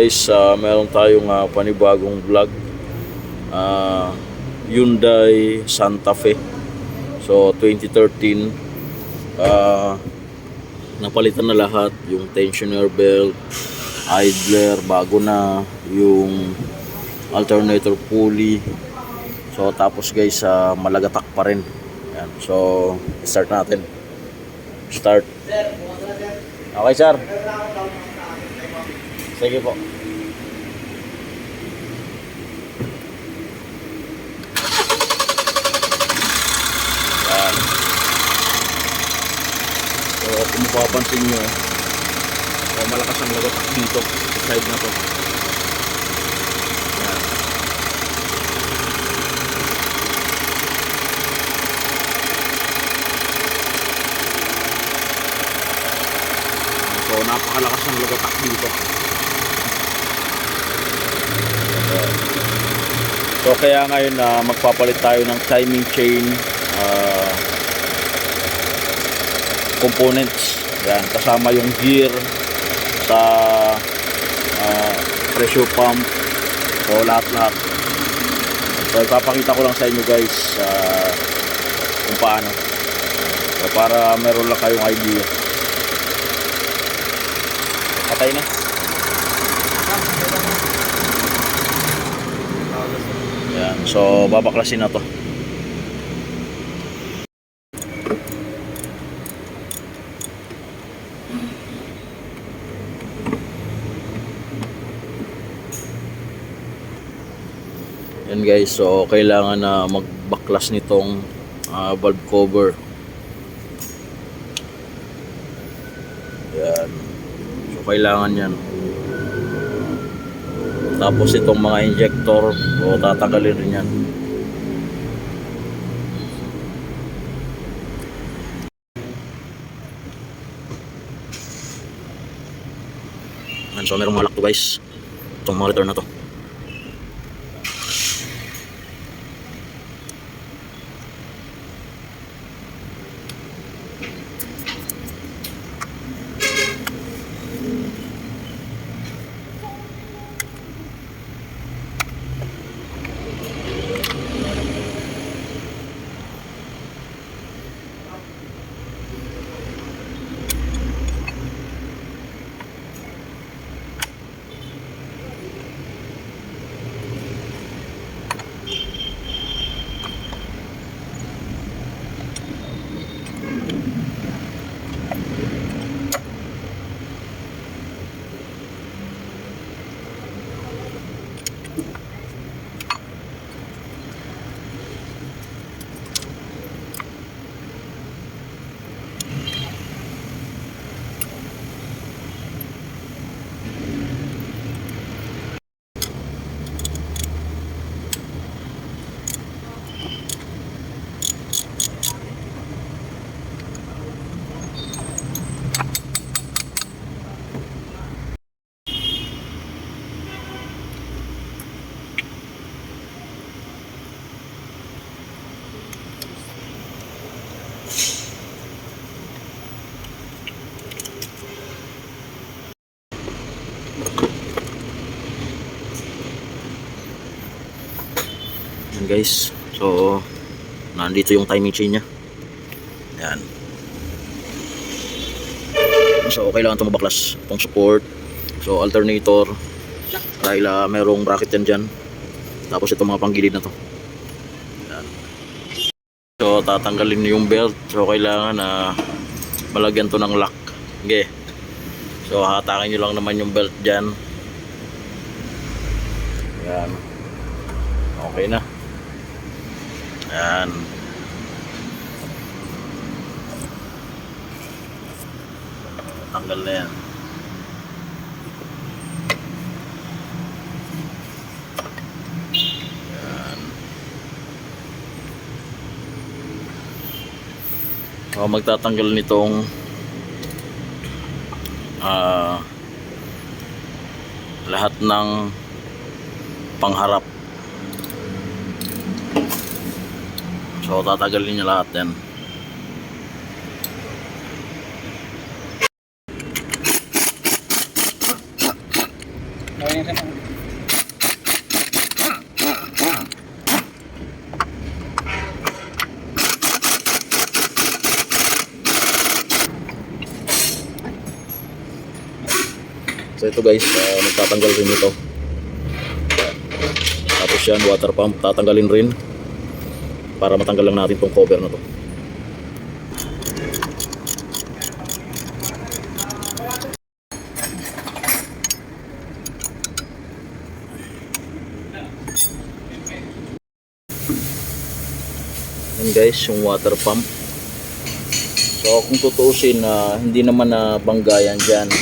guys, uh, meron tayong ah, panibagong vlog. Ah, Hyundai Santa Fe. So 2013 ah, napalitan na lahat yung tensioner belt, idler, bago na yung alternator pulley. So tapos guys, ah, malagatak pa rin. Yan. So start natin. Start. Okay, sir. Sige po. Yan. So, kung mapapansin nyo, so, malakas ang lagatak dito sa side na to. Yan. So, napakalakas ng lagatak dito. So kaya ngayon na magpapalit tayo ng timing chain ah, components. Yan, kasama yung gear sa ah, pressure pump. So lahat-lahat. So ipapakita ko lang sa inyo guys ah, kung paano. So, para meron lang kayong idea. Patay na. Yan. So, babaklasin na to. Guys, so kailangan na magbaklas nitong ah, valve cover. Yan. So kailangan yan. Tapos itong mga injector, o tatanggalin rin yan. Yan, so merong malak to guys. Itong monitor na to. Guys. So, nandito yung timing chain niya. Yan. So, kailangan ito mabaklas. Itong support. So, alternator. Dahil ah, merong bracket yan dyan. Tapos itong mga panggilid na to. Yan. So, tatanggalin yung belt. So, kailangan na malagyan to ng lock. Okay. So, hatakin nyo lang naman yung belt dyan. Yan. Okay na. Yan. Tanggal na yan. Ako magtatanggal nitong ah lahat ng pangharap So tatagalin niya lahat yan. So ito guys, uh, magtatanggal rin ito. Tapos yan, water pump, tatanggalin rin. Para matanggal lang natin tong cover na to. Yan guys, yung water pump. So kung tutuusin na hindi naman na banggayan dyan.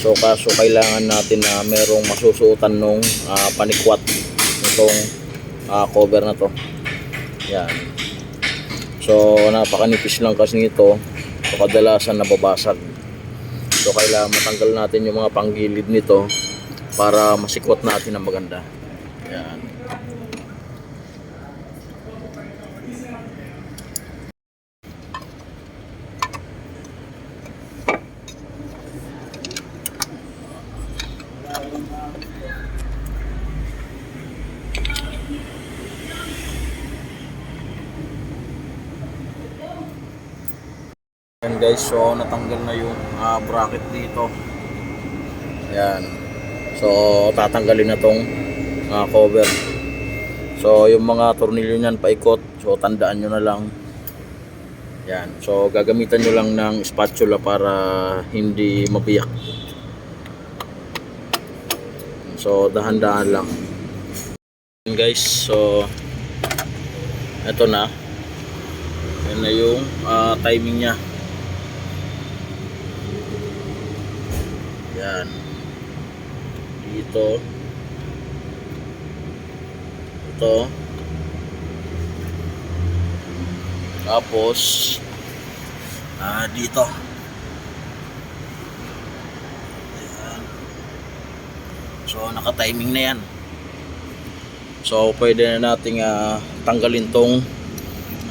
So kaso kailangan natin na merong masusuotan nung ah, panikwat nitong ah, cover na to. Yan. So napakanipis lang kasi nito. So kadalasan nababasag. So kailangan matanggal natin yung mga panggilid nito para masikwat natin ang maganda. Yan. Yan guys, so natanggal na yung ah, bracket dito. Yan. So tatanggalin na tong ah, cover. So yung mga tornilyo niyan paikot. So tandaan nyo na lang. Yan. So gagamitan nyo lang ng spatula para hindi mabiyak. So dahan-dahan lang. Yan guys, so ito na. Yan na yung ah, timing niya. Yan. Dito. Ito. Tapos ah dito. Yan. So naka-timing na yan. So pwede na nating ah, tanggalin tong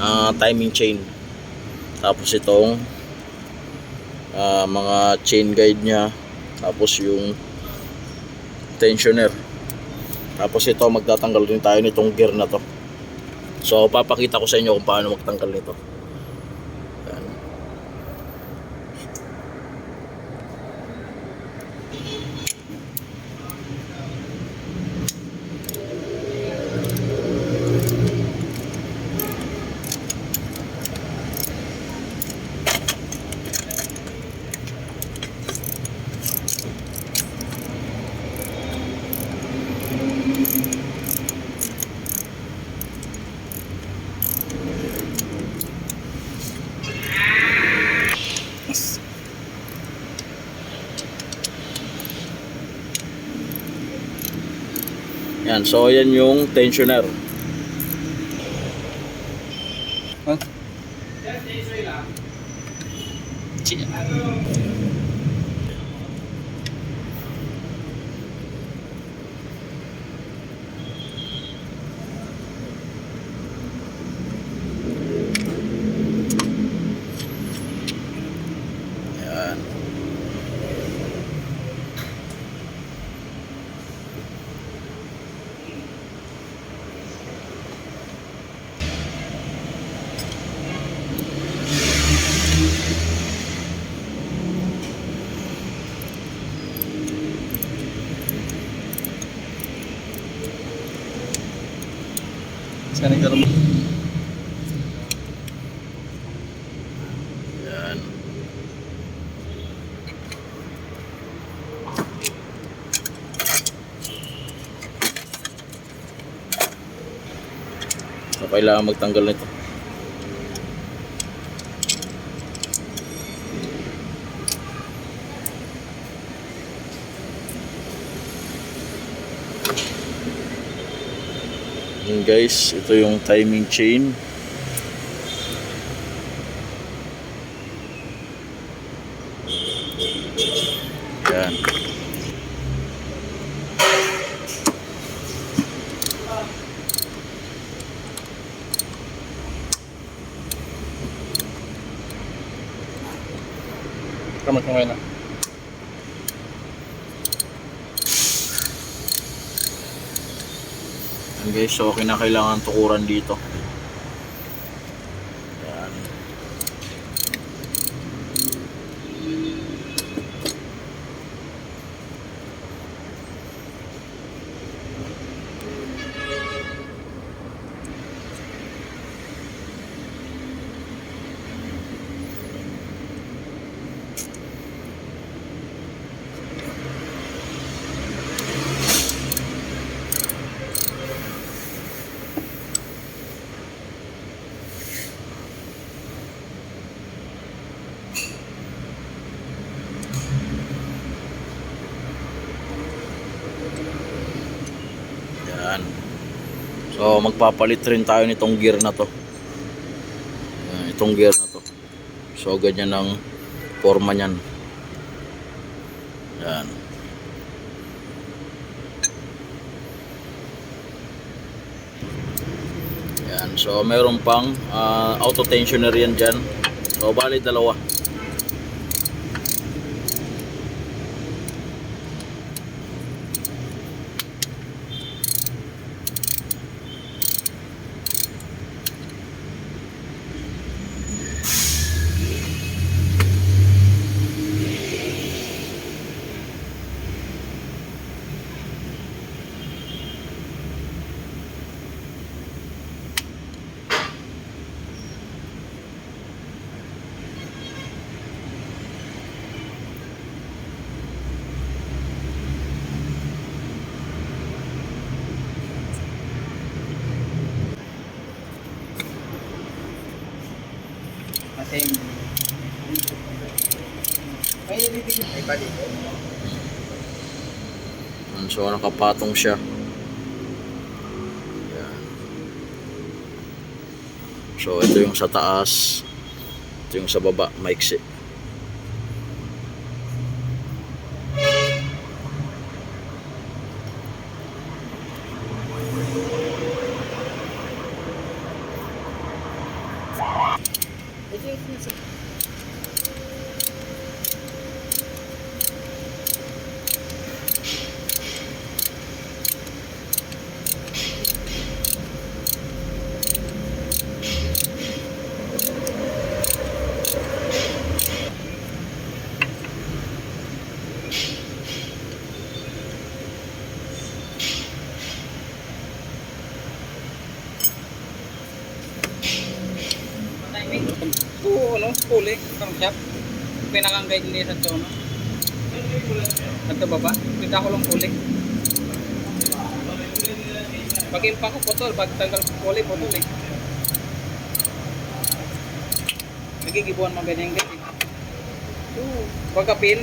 ah, timing chain. Tapos itong ah, mga chain guide niya tapos yung tensioner. Tapos ito magtatanggal din tayo nitong gear na to. So papakita ko sa inyo kung paano magtanggal nito Yan, so yan yung tensioner. Yan. Naman. Yan. So, kailangan magtanggal nito. Guys, ito yung timing chain. So kinakailangan tukuran dito. Yan. So magpapalit rin tayo nitong gear na to. Yan, itong gear na to. So ganyan ang forma niyan. Yan. Yan. So meron pang ah, auto tensioner yan dyan. So bali dalawa. Kasi may bibigyan ay balik. Yan, So nakapatong siya. Yan. So ito yung sa taas. Ito yung sa baba, maiksi. Oo, ano, puli, kang shop. Pinakang guide nila sa tono. At baba, kita ko lang puli. Pag impa ko putol, pag tanggal ko puli, putol eh. Nagigibuan mga ganyan guide eh. Oo, pagkapin.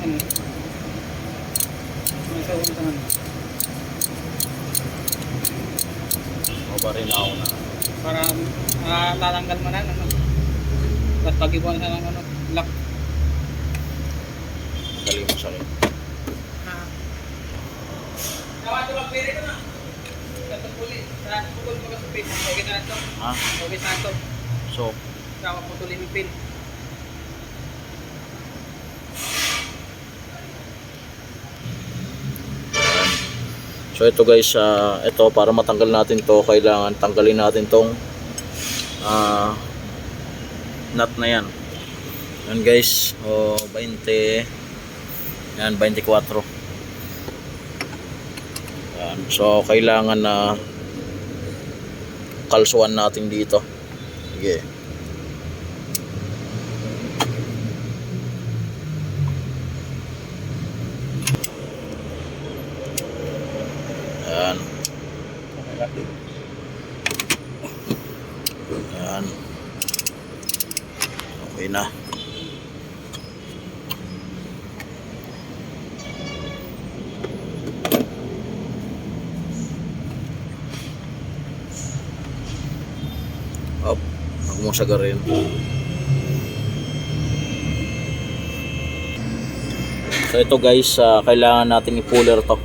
Ano? Ano sa untangan? O rin ako na. para uh, tatanggal mo na ano. Tapos pag-ibuan sa ng ano, lock. Galing mo sa akin. Tawa ito magpili ko na. Ito puli. Sa putol mo sa pin. Okay na ito. Ha? Okay na ito. So, Tawa yung pin. So ito guys, ah, ito para matanggal natin to, kailangan tanggalin natin tong ah, nut na yan. Yan guys, oh, 20 yan 24. Yan. So kailangan na kalsuan natin dito. Sige. Yan. Yan. Okay na. Up. Huwag mong sagarin. So ito guys, ah, kailangan natin i-puller to.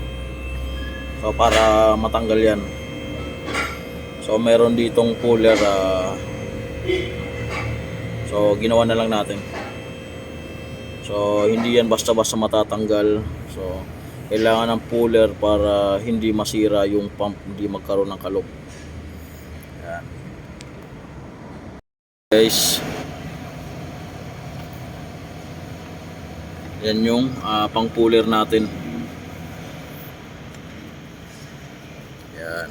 So para matanggal yan. So meron ditong puller ah, So ginawa na lang natin. So hindi yan basta-basta matatanggal. So kailangan ng puller para hindi masira yung pump, hindi magkaroon ng kalog. Guys. Yan yung ah, pang puller natin. Yan.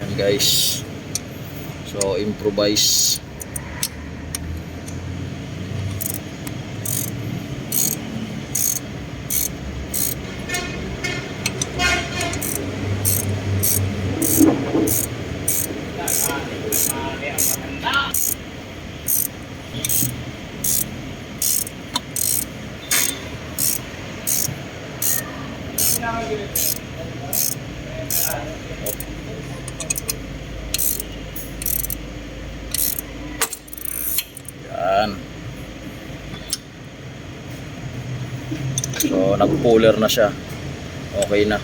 Yan guys. So improvise. Yan. So, nag-puller na siya. Okay na.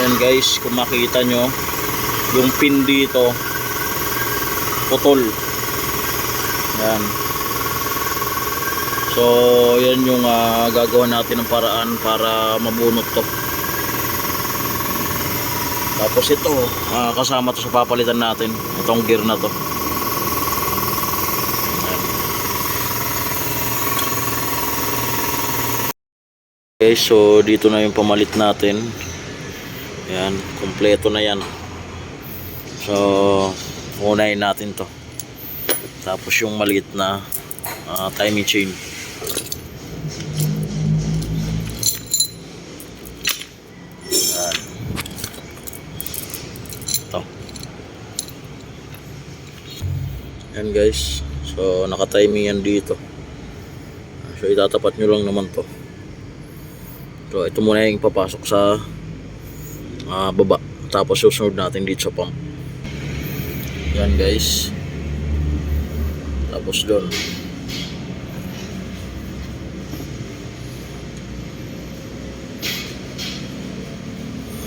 Yan guys, kung makita nyo, yung pin dito, putol. Yan. So, yan yung ah, gagawa natin ng paraan para mabunot to. Tapos ito, ah, kasama to sa papalitan natin. Itong gear na to. Okay, so dito na yung pamalit natin. Yan, kumpleto na yan. So, unahin natin to. Tapos yung maliit na ah, timing chain. Yan. Ito. Yan guys. So, naka-timing yan dito. So, itatapat nyo lang naman to. So, ito muna yung papasok sa ah, baba. Tapos susunod natin dito sa pump. Yan guys. Tapos doon.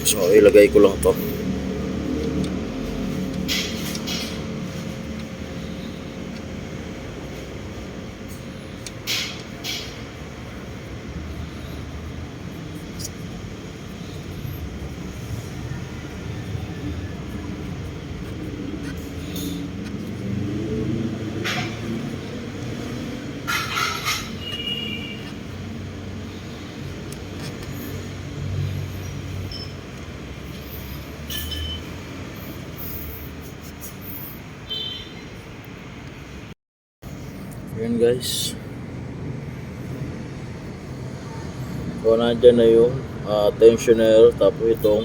So, ilagay ko lang to. Yan guys. So, nandyan na yung ah, tensioner tapos itong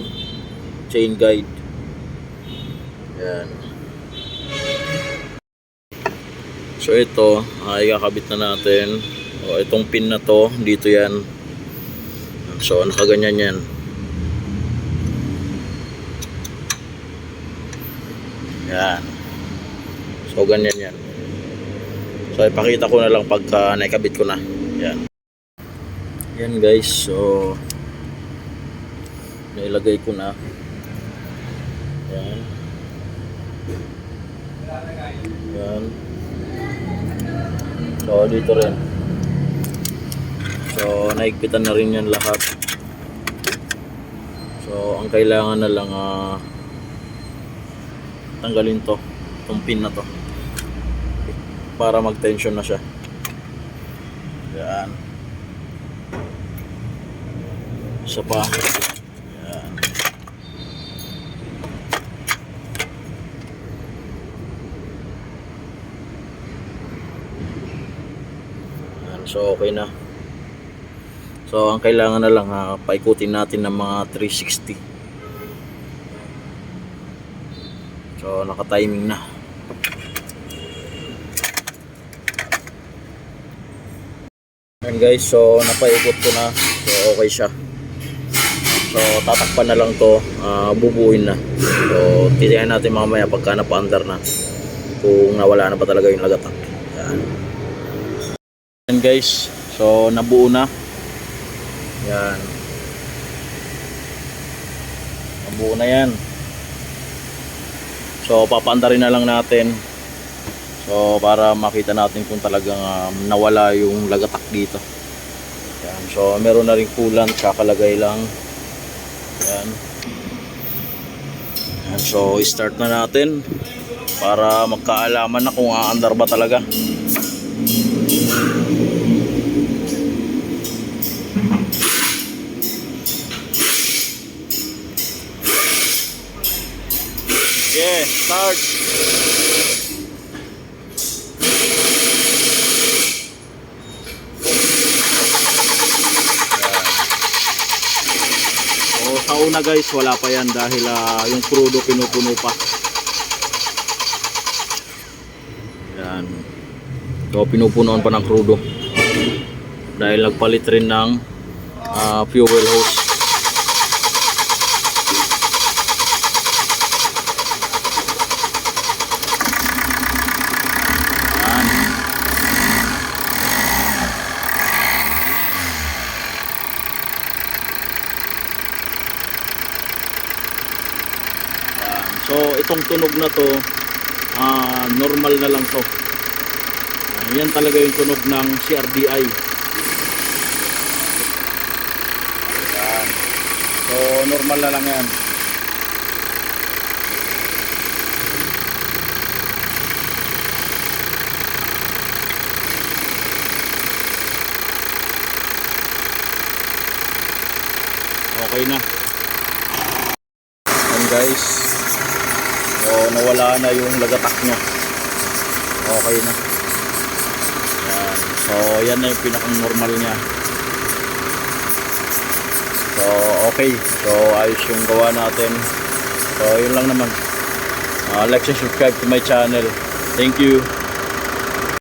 chain guide. Yan. So ito, ay ikakabit na natin. O, itong pin na to, dito yan. So nakaganyan yan. Yan. So ganyan yan. So ipakita ko na lang pagka naikabit ko na. Yan. Yan guys. So nailagay ko na. Yan. Yan. So dito rin. So naigpitan na rin yan lahat. So ang kailangan na lang ah, tanggalin to. Itong pin na to para mag-tension na siya. Yan. Isa pa. Yan. Yan. So, okay na. So, ang kailangan na lang ha, paikutin natin ng mga 360. So, naka-timing na. Guys, so napaikot ko na. So okay siya. So tatakpan na lang to, ah, bubuin na. So titingnan natin mamaya pagka napaandar na. Kung nawala na ba talaga yung lagatak. Yan. Yan guys, so nabuo na. Yan. Nabuo na yan. So papandarin na lang natin So para makita natin kung talagang um, nawala yung lagatak dito. Yan. So meron na ring coolant, kakalagay lang. Yan. Yan. So start na natin para magkaalaman na kung aandar ba talaga. Yeah, start. sa una guys wala pa yan dahil uh, yung crudo pinupuno pa. Yan. So pinupunoan pa ng crudo dahil nagpalit rin ng uh, fuel hose. Tunog na to, ah, normal na lang to. Ah, yan talaga yung tunog ng CRDI. Yan. So, normal na lang yan. Okay na. Yan guys. Nawala na yung lagatak niya. Okay na. Yan. So, yan na yung pinakang normal niya. So, okay. So, ayos yung gawa natin. So, yun lang naman. Uh, like and subscribe to my channel. Thank you.